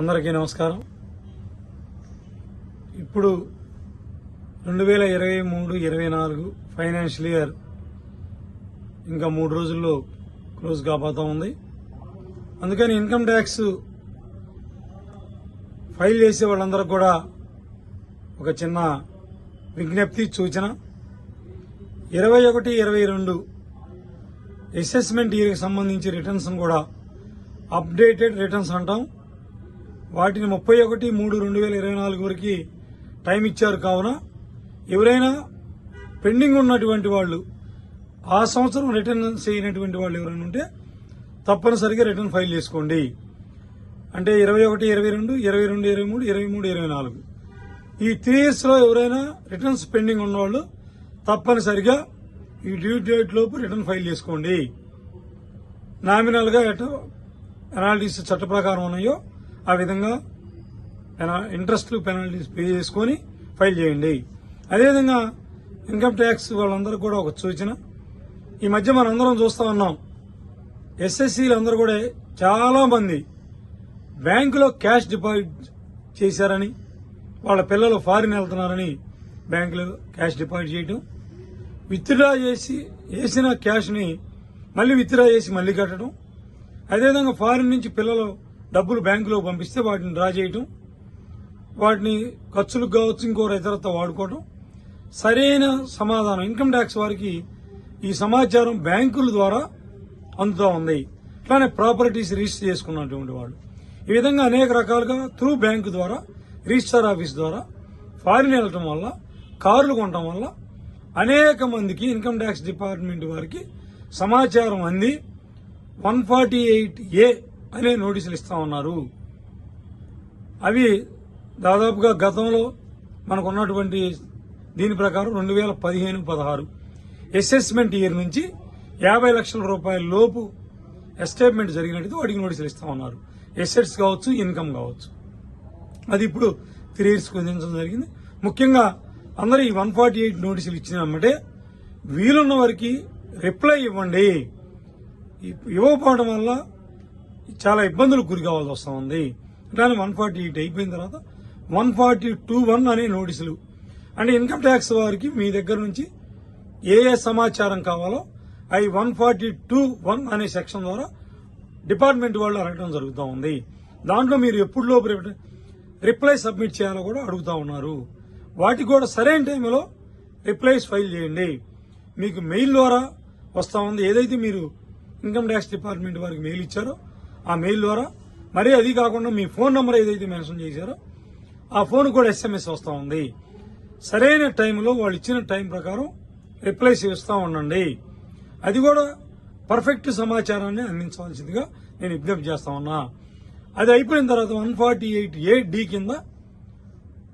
అందరికీ నమస్కారం. ఇప్పుడు రెండు వేల ఇరవై మూడు ఇరవై నాలుగు ఫైనాన్షియల్ ఇయర్ ఇంకా మూడు రోజుల్లో క్లోజ్ కాబోతా ఉంది. అందుకని ఇన్కమ్ ట్యాక్స్ ఫైల్ చేసే వాళ్ళందరూ కూడా ఒక చిన్న విజ్ఞప్తి సూచన. ఇరవై ఒకటి ఇరవై రెండు అసెస్మెంట్ ఇయర్కి సంబంధించి రిటర్న్స్ కూడా అప్డేటెడ్ రిటర్న్స్ అంటాం. వాటిని ముప్పై ఒకటి మూడు రెండు వేల ఇరవై నాలుగు వరకు టైం ఇచ్చారు. కావున ఎవరైనా పెండింగ్ ఉన్నటువంటి వాళ్ళు ఆ సంవత్సరం రిటర్న్ చేయనటువంటి వాళ్ళు ఎవరైనా ఉంటే తప్పనిసరిగా రిటర్న్ ఫైల్ చేసుకోండి. అంటే ఇరవై ఒకటి ఇరవై రెండు ఇరవై రెండు ఇరవై మూడు ఇరవై మూడు ఇరవై నాలుగు. ఈ త్రీ ఇయర్స్లో ఎవరైనా రిటర్న్స్ పెండింగ్ ఉన్నవాళ్ళు తప్పనిసరిగా ఈ డ్యూ డేట్ లోపు రిటర్న్ ఫైల్ చేసుకోండి. నామినల్గా ఎటో ఎటు చట్ట ప్రకారం ఉన్నాయో ఆ విధంగా ఇంట్రెస్ట్ ఇంట్రెస్ట్లు పెనాల్టీస్ పే చేసుకొని ఫైల్ చేయండి. అదేవిధంగా ఇన్కమ్ ట్యాక్స్ వాళ్ళందరూ కూడా ఒక సూచన. ఈ మధ్య మనందరం చూస్తా ఉన్నాం. ఎస్ఎస్సీలు అందరూ కూడా చాలా మంది బ్యాంకులో క్యాష్ డిపాజిట్ చేశారని వాళ్ళ పిల్లలు ఫారిన్ వెళ్తున్నారని బ్యాంకులో క్యాష్ డిపాజిట్ చేయటం. విత్డ్రా చేసి వేసిన క్యాష్ని మళ్ళీ విత్డ్రా చేసి మళ్ళీ కట్టడం. అదేవిధంగా ఫారిన్ నుంచి పిల్లలు డబ్బులు బ్యాంకులో పంపిస్తే వాటిని డ్రా చేయటం వాటిని ఖర్చులకు కావచ్చు ఇంకో ఇతరత్వ వాడుకోవడం సరైన సమాధానం ఇన్కమ్ ట్యాక్స్ వారికి ఈ సమాచారం బ్యాంకుల ద్వారా అందుతూ ఉంది. అట్లానే ప్రాపర్టీస్ రిజిస్టర్ చేసుకున్నటువంటి వాళ్ళు. ఈ విధంగా అనేక రకాలుగా త్రూ బ్యాంకు ద్వారా రిజిస్టర్ ఆఫీస్ ద్వారా ఫారిన్ వెళ్ళటం వల్ల కార్లు కొనటం వల్ల అనేక మందికి ఇన్కమ్ ట్యాక్స్ డిపార్ట్మెంట్ వారికి సమాచారం అంది. వన్ ఫార్టీ ఎయిట్ ఏ అనే నోటీసులు ఇస్తా ఉన్నారు. అవి దాదాపుగా గతంలో మనకున్నటువంటి దీని ప్రకారం రెండు వేల పదిహేను పదహారు అసెస్మెంట్ ఇయర్ నుంచి యాభై లక్షల రూపాయల లోపు ఎస్టేట్మెంట్ జరిగినట్టు వాటికి నోటీసులు ఇస్తా ఉన్నారు. ఎసెట్స్ కావచ్చు ఇన్కమ్ కావచ్చు. అది ఇప్పుడు త్రీ ఇయర్స్ కుదించడం జరిగింది. ముఖ్యంగా అందరూ ఈ వన్ ఫార్టీ ఎయిట్ నోటీసులు ఇచ్చినామంటే వీలున్న వారికి రిప్లై ఇవ్వండి. ఇవ్వకపోవడం వల్ల చాలా ఇబ్బందులకు గురి కావాల్సి వస్తూ ఉంది కానీ వన్ ఫార్టీ ఎయిట్ అయిపోయిన తర్వాత వన్ ఫార్టీ టూ వన్ అనే నోటీసులు. అంటే ఇన్కమ్ ట్యాక్స్ వారికి మీ దగ్గర నుంచి ఏ ఏ సమాచారం కావాలో అవి వన్ ఫార్టీ టూ వన్ అనే సెక్షన్ ద్వారా డిపార్ట్మెంట్ వాళ్ళు అడగడం జరుగుతూ ఉంది. దాంట్లో మీరు ఎప్పుడు లోపు రిప్లై సబ్మిట్ చేయాలో కూడా అడుగుతా ఉన్నారు. వాటికి కూడా సరైన టైంలో రిప్లైస్ ఫైల్ చేయండి. మీకు మెయిల్ ద్వారా వస్తూ ఉంది. ఏదైతే మీరు ఇన్కమ్ ట్యాక్స్ డిపార్ట్మెంట్ వారికి మెయిల్ ఇచ్చారో ఆ మెయిల్ ద్వారా. మరీ అది కాకుండా మీ ఫోన్ నెంబర్ ఏదైతే మెన్షన్ చేశారో ఆ ఫోన్ కూడా ఎస్ఎంఎస్ వస్తూ ఉంది. సరైన టైంలో వాళ్ళు ఇచ్చిన టైం ప్రకారం రిప్లైస్ ఇస్తూ ఉండండి. అది కూడా పర్ఫెక్ట్ సమాచారాన్ని అందించవలసిందిగా నేను విజ్ఞప్తి చేస్తా ఉన్నా. అది అయిపోయిన తర్వాత one forty eight A D కింద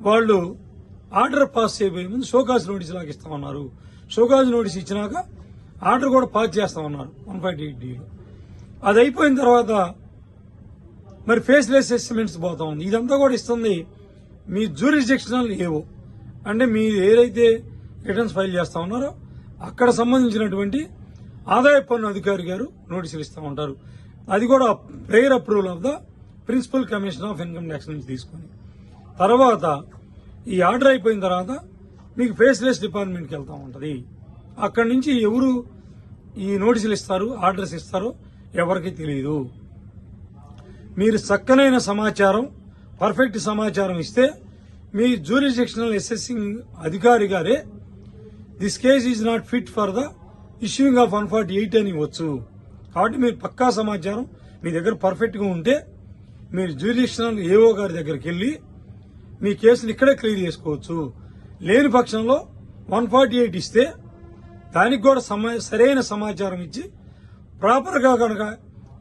వాళ్ళు ఆర్డర్ పాస్ చేయబోయే ముందు షోకాజ్ నోటీస్ లాగా ఇస్తా ఉన్నారు. షోకాజ్ నోటీస్ ఇచ్చినాక ఆర్డర్ కూడా పాస్ చేస్తా ఉన్నారు వన్ ఫార్టీ ఎయిట్ డిలో అది అయిపోయిన తర్వాత మరి ఫేస్లెస్ అసెస్మెంట్స్ పోతా ఉంది. ఇదంతా కూడా ఇస్తుంది మీ జూరిస్డిక్షనల్ ఏవో. అంటే మీరు ఏదైతే రిటర్న్స్ ఫైల్ చేస్తా ఉన్నారో అక్కడ సంబంధించినటువంటి ఆదాయ పన్ను అధికారి గారు నోటీసులు ఇస్తూ ఉంటారు. అది కూడా prayer approval of the principal commission of income tax నుంచి తీసుకొని. తర్వాత ఈ ఆర్డర్ అయిపోయిన తర్వాత మీకు ఫేస్లెస్ డిపార్ట్మెంట్కి వెళ్తూ ఉంటుంది. అక్కడి నుంచి ఎవరు ఈ నోటీసులు ఇస్తారు ఆర్డర్స్ ఇస్తారో ఎవరికి తెలియదు మీరు చక్కనైన సమాచారం పర్ఫెక్ట్ సమాచారం ఇస్తే మీ జూరిసెక్షనల్ అసెసింగ్ అధికారి గారే this case is not fit for the issuing of one forty eight అని ఇవ్వచ్చు. కాబట్టి మీరు పక్కా సమాచారం మీ దగ్గర పర్ఫెక్ట్గా ఉంటే మీరు జ్యూరిడిక్షనల్ ఏఓ గారి దగ్గరికి వెళ్ళి మీ కేసును ఇక్కడే క్లియర్ చేసుకోవచ్చు. లేని పక్షంలో వన్ ఫార్టీ ఎయిట్ ఇస్తే దానికి కూడా సమా- సరైన సమాచారం ఇచ్చి ప్రాపర్గా కనుక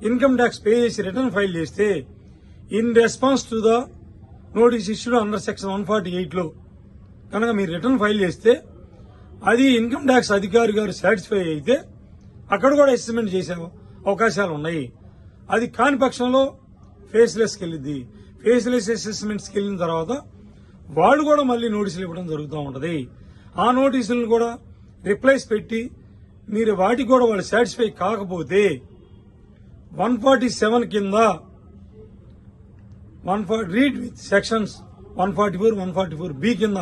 ఇన్కమ్ ట్యాక్స్ పే చేసి రిటర్న్ ఫైల్ చేస్తే in response to the notice issued under section one forty ఎయిట్లో కనుక మీరు రిటర్న్ ఫైల్ చేస్తే అది ఇన్కమ్ ట్యాక్స్ అధికారి గారు సాటిస్ఫై అయితే అక్కడ కూడా అసెస్మెంట్ చేసే అవకాశాలు ఉన్నాయి. అది కాని పక్షంలో ఫేస్లెస్కి వెళ్ళింది ఫేస్లెస్ అసెస్మెంట్స్కి వెళ్ళిన తర్వాత వాళ్ళు కూడా మళ్ళీ నోటీసులు ఇవ్వడం జరుగుతూ ఉంటది. ఆ నోటీసులను కూడా రిప్లైస్ పెట్టి మీరు వాటికి కూడా వాళ్ళు సాటిస్ఫై కాకపోతే వన్ ఫార్టీ సెవెన్ కింద one forty read with sections one forty four one forty four B కింద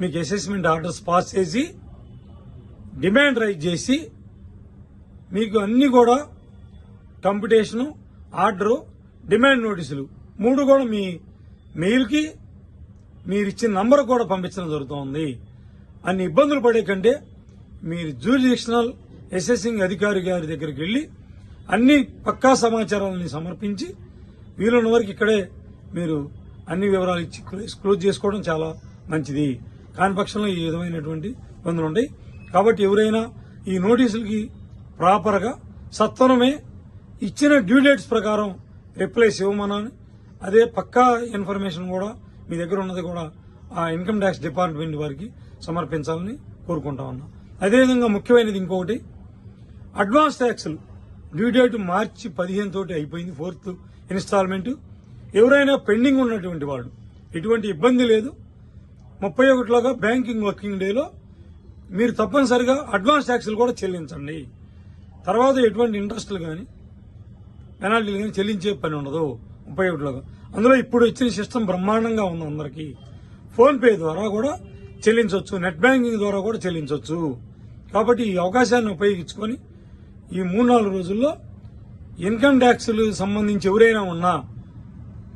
మీకు అసెస్మెంట్ ఆర్డర్స్ పాస్ చేసి డిమాండ్ రైజ్ చేసి మీకు అన్ని కూడా కంపిటీషను ఆర్డరు డిమాండ్ నోటీసులు మూడు కూడా మీ మెయిల్కి మీరు ఇచ్చిన నంబర్ కూడా పంపించడం జరుగుతోంది. అన్ని ఇబ్బందులు పడే కంటే మీరు జ్యూరిడిక్షనల్ ఎస్ఎస్సింగ్ అధికారి గారి దగ్గరికి వెళ్ళి అన్ని పక్కా సమాచారాలని సమర్పించి వీలున్న వరకు ఇక్కడే మీరు అన్ని వివరాలు ఇచ్చి క్లోజ్- చేసుకోవడం చాలా మంచిది. కాని పక్షంలో ఈ విధమైనటువంటి ఇబ్బందులు ఉంటాయి. కాబట్టి ఎవరైనా ఈ నోటీసులకి ప్రాపర్గా సత్వరమే ఇచ్చిన డ్యూ డేట్స్ ప్రకారం రిప్లైస్ ఇవ్వమని అదే పక్కా ఇన్ఫర్మేషన్ కూడా మీ దగ్గర ఉన్నది కూడా ఆ ఇన్కమ్ ట్యాక్స్ డిపార్ట్మెంట్ వారికి సమర్పించాలని కోరుకుంటా ఉన్నా. అదేవిధంగా ముఖ్యమైనది ఇంకొకటి అడ్వాన్స్ ట్యాక్స్లు డ్యూ డేట్ మార్చి పదిహేను తోటి అయిపోయింది ఫోర్త్ ఇన్స్టాల్మెంట్. ఎవరైనా పెండింగ్ ఉన్నటువంటి వాళ్ళు ఎటువంటి ఇబ్బంది లేదు. ముప్పై ఒకటిలోగా బ్యాంకింగ్ వర్కింగ్ డేలో మీరు తప్పనిసరిగా అడ్వాన్స్ ట్యాక్స్లు కూడా చెల్లించండి. తర్వాత ఎటువంటి ఇంట్రెస్ట్లు కానీ పెనాల్టీలు కానీ చెల్లించే పని ఉండదు ముప్పై ఒకటిలోగా. అందులో ఇప్పుడు వచ్చిన సిస్టమ్ బ్రహ్మాండంగా ఉంది అందరికీ. ఫోన్పే ద్వారా కూడా చెల్లించవచ్చు నెట్ బ్యాంకింగ్ ద్వారా కూడా చెల్లించవచ్చు. కాబట్టి ఈ అవకాశాన్ని ఉపయోగించుకొని ఈ మూడు నాలుగు రోజుల్లో ఇన్కమ్ ట్యాక్స్ సంబంధించి ఎవరైనా ఉన్నా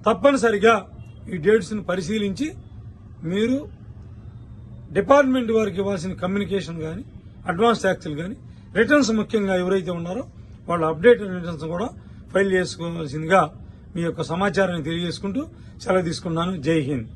తప్పనిసరిగా ఈ డేట్స్ని పరిశీలించి మీరు డిపార్ట్మెంట్ వారికి ఇవ్వాల్సిన కమ్యూనికేషన్ కానీ అడ్వాన్స్ ట్యాక్స్లు కానీ రిటర్న్స్ ముఖ్యంగా ఎవరైతే ఉన్నారో వాళ్ళ అప్డేట్ రిటర్న్స్ కూడా ఫైల్ చేసుకోవాల్సిందిగా మీ యొక్క సమాచారాన్ని తెలియజేసుకుంటూ సెలవు తీసుకున్నాను. జై హింద్.